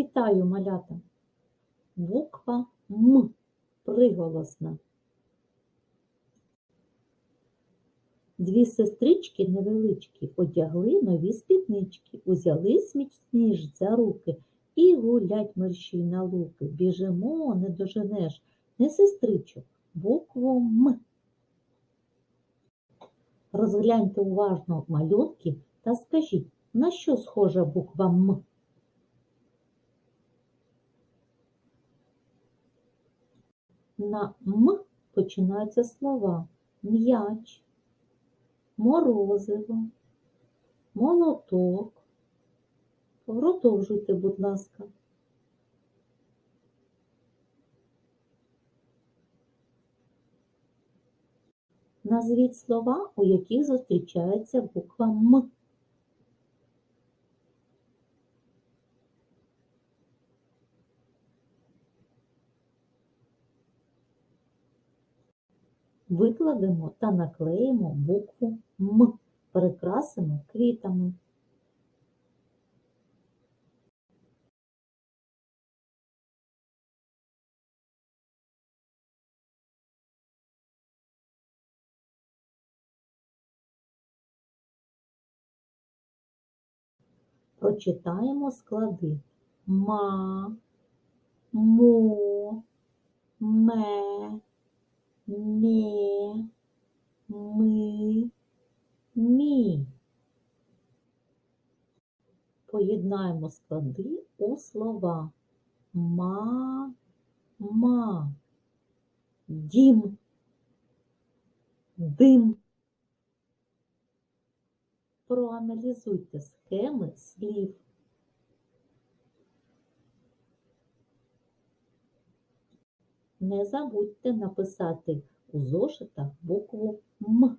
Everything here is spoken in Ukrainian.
Вітаю, малята. Буква М приголосна. Дві сестрички невеличкі одягли нові спіднички, узяли сміч за руки і гулять мерщій на луки. Біжимо, не доженеш, не сестричок, букву М. Розгляньте уважно малюнки та скажіть, на що схожа буква М? На М починаються слова м'яч, морозиво, молоток. Продовжуйте, будь ласка. Назвіть слова, у яких зустрічається буква М. Викладемо та наклеїмо букву М, перекрасимо квітами. Прочитаємо склади ма, мо, ме, ме, мі. Поєднаємо склади у слова ма, ма, дім, дим. Проаналізуйте схеми слів. Не забудьте написати у зошитах букву М.